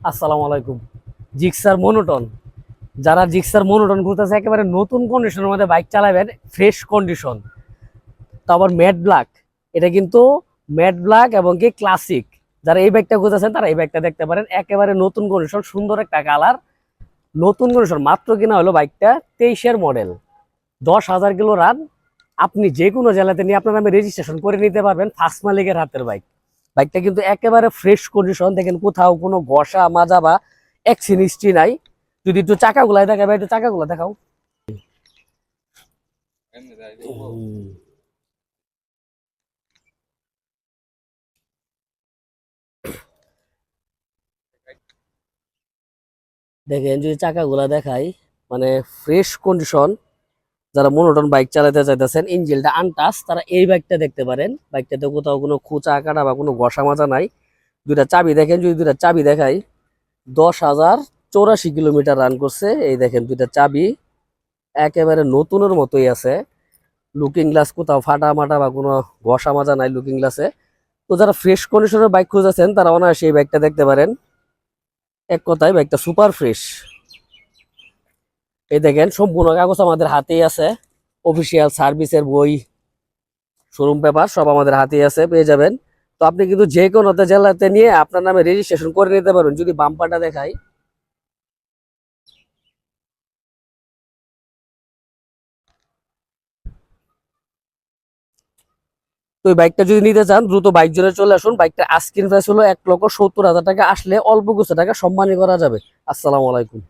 আসসালামু আলাইকুম। Gixxer monotone. যারা জিক্সার মনোটন ঘুরতেছে একেবারে নতুন কন্ডিশনের মধ্যে বাইক চালাবেন ফ্রেশ কন্ডিশন তো আবার ম্যাট ব্ল্যাক এটা কিন্তু ম্যাট ব্ল্যাক এবং কি ক্লাসিক যারা এই বাইকটা ঘুরতেছেন তারা এই বাইকটা দেখতে পারেন। একেবারে নতুন কন্ডিশন সুন্দর একটা কালার নতুন কন্ডিশন মাত্র কিনা হলো বাইকটা তেইশের মডেল দশ হাজার কিলো রান আপনি যে কোনো জেলাতে নিয়ে আপনার নামে রেজিস্ট্রেশন করে নিতে পারবেন ফার্স্ট মালিকের হাতের বাইক বাইকটা কিন্তু একেবারে ফ্রেশ কন্ডিশন দেখেন কোথাও কোনো ঘষা, মাজা বা অ্যাক্সিন হিস্ট্রি নাই। যদি একটু চাকাগুলাই দেখাবে একটু চাকাগুলো দেখাও। দেখেন যদি চাকাগুলা দেখাই মানে ফ্রেশ কন্ডিশন যারা মনোটন বাইক চালাতে চাইতেছেন ইঞ্জিনটা আনটাস তারা এই বাইকটা দেখতে পারেন। বাইকটাতে কোথাও কোনো খোঁচা কাটা বা কোনো ঘষা মাজা নাই। দুইটা চাবি দেখেন, যদি দুইটা চাবি দেখাই, দশ হাজার চৌরাশি কিলোমিটার রান করছে। এই দেখেন দুইটা চাবি, একেবারে নতুনের মতোই আছে। লুকিং গ্লাস কোথাও ফাটা মাটা বা কোনো ঘষা মাজা নাই লুকিং গ্লাসে তো যারা ফ্রেশ কন্ডিশনের বাইক খুঁজেছেন তারা অনায়াসে এই বাইকটা দেখতে পারেন। এক কথায় বাইকটা সুপার ফ্রেশ এই দেখেন, সম্পূর্ণ কাগজ আমাদের হাতেই আছে। অফিসিয়াল সার্ভিসের বই শোরুম পেপার সব আমাদের হাতেই আছে, পেয়ে যাবেন। তো আপনি কিন্তু যে কোনো জেলাতে নিয়ে আপনার নামে রেজিস্ট্রেশন করে নিতে পারবেন, যদি বাম্পারটা দেখাই। তো বাইকটা যদি নিতে চান, দ্রুত বাইক জোরে চলে আসুন। বাইকটা আস্কিন প্রাইস হলো এক লক্ষ সত্তর হাজার টাকা। আসলে অল্প কিছু টাকা সম্মানী করা যাবে। আসসালামু আলাইকুম।